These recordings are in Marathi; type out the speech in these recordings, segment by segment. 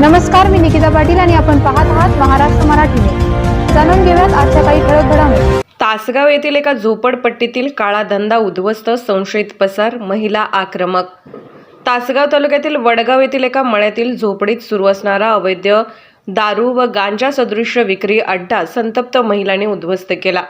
नमस्कार मी निकिता पाटील आणि आपण पाहत आहात महाराष्ट्र मराठी जाणून घेऊयात आजच्या काही ठळक घडामोडी. तासगाव येथील एका झोपडपट्टीतील काळा धंदा उद्ध्वस्त संशयित पसार महिला आक्रमक. तासगाव तालुक्यातील वडगाव येथील एका मळ्यातील झोपडीत सुरू असणारा अवैध दारू व गांजा सदृश्य विक्री अड्डा संतप्त महिलांनी उद्ध्वस्त केला.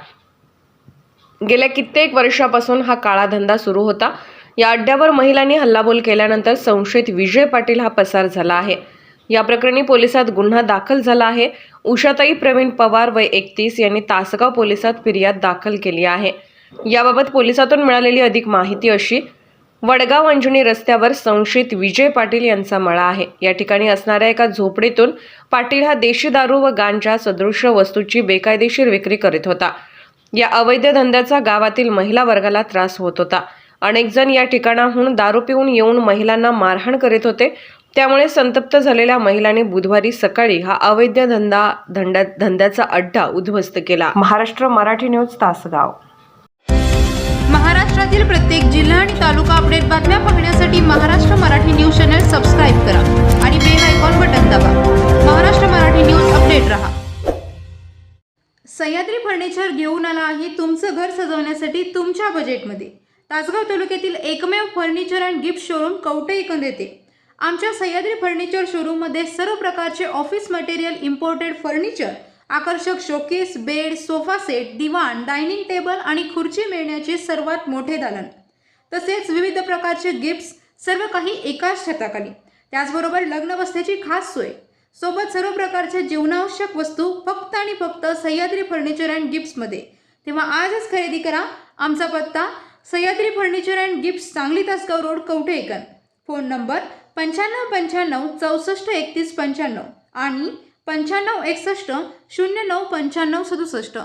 गेल्या कित्येक वर्षापासून हा काळा धंदा सुरू होता. या अड्ड्यावर महिलांनी हल्लाबोल केल्यानंतर संशयित विजय पाटील हा पसार झाला आहे. या प्रकरणी पोलिसात गुन्हा दाखल झाला आहे. उषाताई प्रवीण पवार वय एकतीस यांनी तासगाव पोलिसात फिर्याद दाखल केली आहे. याबाबत पोलिसातून मिळालेली अधिक माहिती अशी वडगाव अंजनी रस्त्यावर संशयित विजय पाटील यांचा मळा आहे. या ठिकाणी असणाऱ्या एका झोपडीतून पाटील हा देशी दारू व गांजा सदृश्य वस्तूची बेकायदेशीर विक्री करीत होता. या अवैध धंद्याचा गावातील महिला वर्गाला त्रास होत होता. अनेक जण या ठिकाणाहून दारू पिऊन येऊन महिलांना मारहाण करीत होते. त्यामुळे संतप्त झालेल्या महिलांनी बुधवारी सकाळी हा अवैध धंदा धंद्या धंद्याचा अड्डा उद्ध्वस्त केला. महाराष्ट्र मराठी न्यूज तासगाव. महाराष्ट्रातील प्रत्येक जिल्हा आणि तालुका अपडेट बातम्या पाहण्यासाठी Maharashtra Marathi news channel subscribe करा आणि बेल आयकॉन बटन दाबा. महाराष्ट्र मराठी न्यूज अपडेट रहा. सह्याद्री फर्निचर घेऊन आला आहे तुमचं घर सजवण्यासाठी तुमच्या बजेटमध्ये तासगाव तालुक्यातील एकमेव furniture and gift showroom Kavathe Ekand येते आमच्या सह्याद्री फर्निचर शोरूममध्ये सर्व प्रकारचे ऑफिस मटेरियल इम्पोर्टेड फर्निचर आकर्षक शोकेस बेड सोफा सेट दिवाण डायनिंग टेबल आणि खुर्ची मिळण्याचे सर्वात मोठे दालन. तसेच विविध प्रकारचे गिफ्ट्स सर्व काही एकाच छताखाली. त्याचबरोबर लग्न बसण्याची खास सोय. सोबत सर्व प्रकारच्या जीवनावश्यक वस्तू फक्त आणि फक्त सह्याद्री फर्निचर अँड गिफ्ट्समध्ये तेव्हा आजच खरेदी करा. आमचा पत्ता Sahyadri furniture and gifts Sangli Tasgaon road Kavathe Ekand phone number पंच्याण्णव पंच्याण्णव चौसष्ट एकतीस पंच्याण्णव आणि पंच्याण्णव एकसष्ट शून्य नऊ पंच्याण्णव सदुसष्ट.